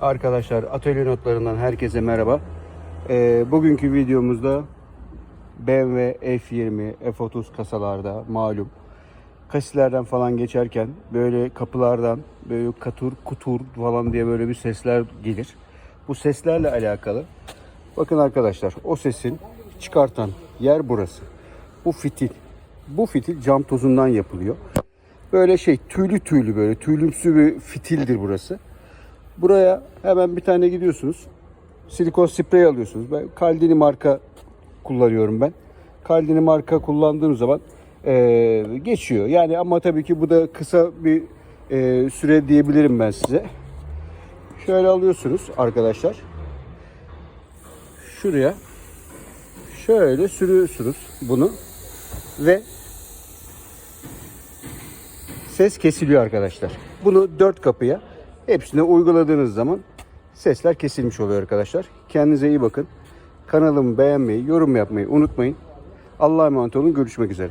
Arkadaşlar atölye notlarından herkese merhaba. Ee, bugünkü videomuzda BMW F20, F30 kasalarda malum kasilerden falan geçerken böyle kapılardan böyle katur kutur falan diye böyle bir sesler gelir. Bu seslerle alakalı bakın arkadaşlar o sesin çıkartan yer burası. Bu fitil. Bu fitil cam tozundan yapılıyor. Böyle şey tüylü tüylü böyle tüylümsü bir fitildir burası. Buraya hemen bir tane gidiyorsunuz. Silikon sprey alıyorsunuz. Ben Caldini marka kullanıyorum ben. Caldini marka kullandığım zaman eee, geçiyor. Yani ama tabii ki bu da kısa bir eee, süre diyebilirim ben size. Şöyle alıyorsunuz arkadaşlar. Şuraya şöyle sürüyorsunuz bunu ve ses kesiliyor arkadaşlar. Bunu dört kapıya hepsine uyguladığınız zaman sesler kesilmiş oluyor arkadaşlar. Kendinize iyi bakın. Kanalımı beğenmeyi, yorum yapmayı unutmayın. Allah'a emanet olun. Görüşmek üzere.